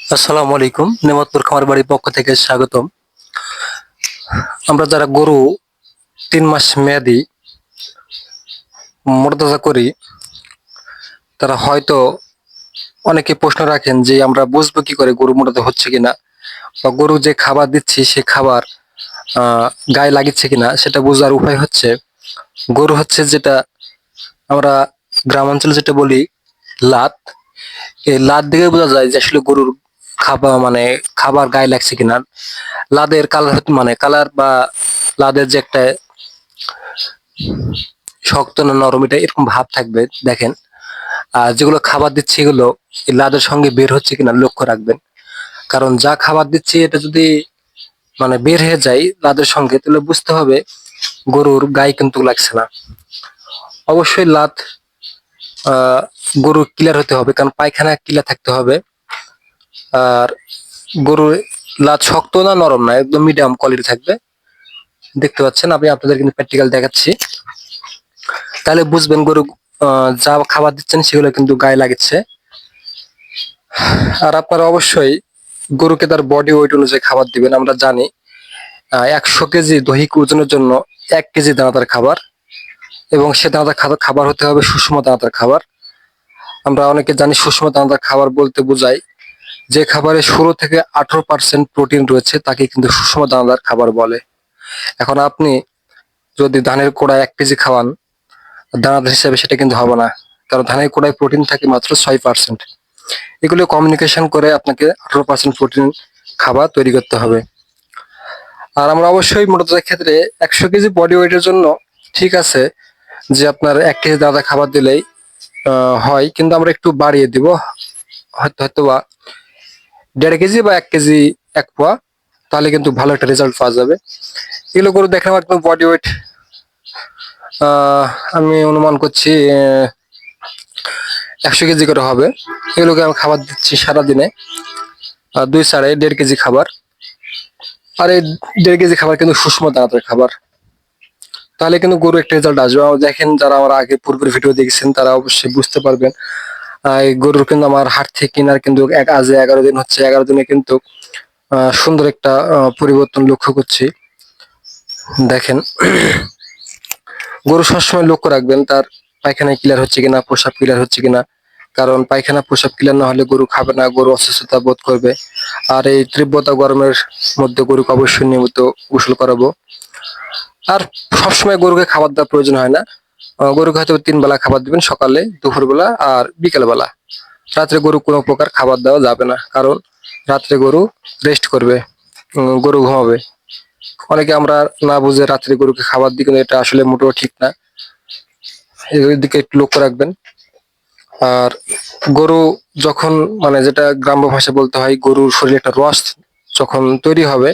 আসসালামু আলাইকুম। নেমাতপুর খামার বাড়ির পক্ষ থেকে স্বাগতম। আমরা যারা গরু তিন মাস মেয়াদি মোটাতাজা করি, তারা হয়তো অনেকে প্রশ্ন রাখেন যে আমরা বুঝব কি করে গরু মোটাতে হচ্ছে কিনা বা গরু যে খাবার দিচ্ছি, সে খাবার গায়ে লাগিচ্ছে কিনা, সেটা বোঝার উপায় হচ্ছে গরু হচ্ছে যেটা আমরা গ্রাম অঞ্চলে যেটা বলি, লাত। এই লাত দেখে বোঝা যায় যে আসলে গরুর খাবার মানে খাবার গায়ে লাগছে কিনা, লাদের কালার মানে কালার বা লাদের যে একটা শক্ত না নরম, এটা এরকম ভাব থাকবে, দেখেন। আর যেগুলো খাবার দিচ্ছে এগুলো লাদের সঙ্গে বের হচ্ছে কিনা লক্ষ্য রাখবেন। কারণ যা খাবার দিচ্ছি এটা যদি মানে বের হয়ে যায় লাদের সঙ্গে, তাহলে বুঝতে হবে গরুর গায়ে কিন্তু লাগছে না। অবশ্যই লাদ, আহ গরুর ক্লিয়ার হতে হবে, কারণ পায়খানা ক্লিয়ার থাকতে হবে। আর গরুর লাদ শক্ত না, নরম না, একদম মিডিয়াম কোয়ালিটি থাকবে। দেখতে পাচ্ছেন আমি আপনাদের কিন্তু প্র্যাকটিক্যাল দেখাচ্ছি। তাহলে বুঝবেন গরু যা খাবার দিচ্ছেন সেগুলো কিন্তু গায়ে লাগছে। আর আপনারা অবশ্যই গরুকে তার বডি ওয়েট অনুযায়ী খাবার দিবেন, আমরা জানি একশো কেজি দৈহিক ওজনের জন্য এক কেজি দানাদার খাবার। এবং সে দানাদার খাবার খাবার হতে হবে সুষম দানাদার খাবার। আমরা অনেকে জানি সুষম দানাদার খাবার বলতে বোঝায় যে খাবারে ষোলো থেকে আঠারো পার্সেন্ট প্রোটিন রয়েছে, তাকে কিন্তু সুষম দানাদার খাবার বলে। এখন আপনি যদি ধানের কোড়া এক কেজি খাওয়ান, দানাদার হিসাবে সেটা কিন্তু হবে না, কারণ ধানের কোড়ায় প্রোটিন থাকে মাত্র ছয় পার্সেন্ট এগুলো কমিউনিকেশন করে আপনাকে আঠারো পার্সেন্ট প্রোটিন খাবার তৈরি করতে হবে। আর আমরা অবশ্যই মোটাতাজার ক্ষেত্রে একশো কেজি বডি ওয়েটের জন্য ঠিক আছে যে আপনার এক কেজি দাদা খাবার দিলেই হয়, কিন্তু আমরা একটু বাড়িয়ে দিব। হয়তো হয়তো বা দেড় কেজি বা এক কেজি এক পোয়া, তাহলে কিন্তু ভালো একটা রেজাল্ট পাওয়া যাবে। এগুলো করে দেখলাম একদম বডি ওয়েট আমি অনুমান করছি একশো কেজি করে হবে। এগুলোকে আমি খাবার দিচ্ছি সারাদিনে দুই সাড়ে দেড় কেজি খাবার। আর এই দেড় কেজি খাবার কিন্তু সুষম দানাতের খাবার। তাহলে কিন্তু গরু একটা রেজাল্ট আসবে। দেখেন যারা আমার আগে পূর্বের ভিডিও দেখেছেন, তারা অবশ্যই বুঝতে পারবেন। গরুর কিন্তু আমার হাট থেকে কেনার কিন্তু এক আজে এগারো দিন হচ্ছে। এগারো দিনে কিন্তু সুন্দর একটা পরিবর্তন লক্ষ্য করছি। দেখেন, গরু সবসময় লক্ষ্য রাখবেন, তার পায়খানা ক্লিয়ার হচ্ছে কিনা, প্রসাব ক্লিয়ার হচ্ছে কিনা। কারণ পায়খানা, প্রসাব ক্লিয়ার না হলে গরু খাবে না, গরু অসুস্থতা বোধ করবে। আর এই তীব্রতা গরমের মধ্যে গরুকে অবশ্যই নিয়মিত গোসল করাবো। আর সবসময় গরুকে খাবার দেওয়ার প্রয়োজন হয় না। গরুকে হয়তো তিন বেলা খাবার দিবেন সকালে, দুপুরবেলা আর বিকেল বেলা রাত্রে গরু কোনো প্রকার খাবার দেওয়া যাবে না, কারণ রাত্রে গরু রেস্ট করবে গরু ঘুমাবে। অনেকে আমরা না বুঝে রাত্রে গরুকে খাবার দিই, কিন্তু এটা আসলে মোটেও ঠিক না। এর দিকে একটু লক্ষ্য রাখবেন। আর গরু যখন মানে যেটা গ্রাম্য ভাষায় বলতে হয়, গরুর শরীরে একটা রস যখন তৈরি হবে,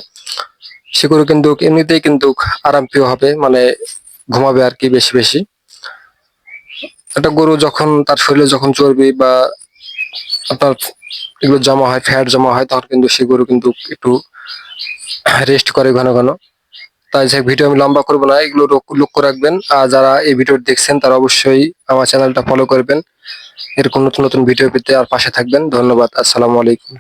সে গরু কিন্তু এমনিতেই কিন্তু আরাম প্রিয় হবে মানে ঘুমাবে আর কি বেশি বেশি। একটা গরু যখন তার শরীরে যখন চর্বি বা আপনার এগুলো জমা হয় ফ্যাট জমা হয়, তখন কিন্তু সে গরু কিন্তু একটু রেস্ট করে ঘন ঘন। তাই যে ভিডিও আমি লম্বা করব না, এগুলো লক্ষ্য রাখবেন। আর যারা এই ভিডিও দেখছেন, তারা অবশ্যই আমার চ্যানেলটা ফলো করবেন। এরকম নতুন নতুন ভিডিও পেতে আর পাশে থাকবেন। ধন্যবাদ। আসসালামু আলাইকুম।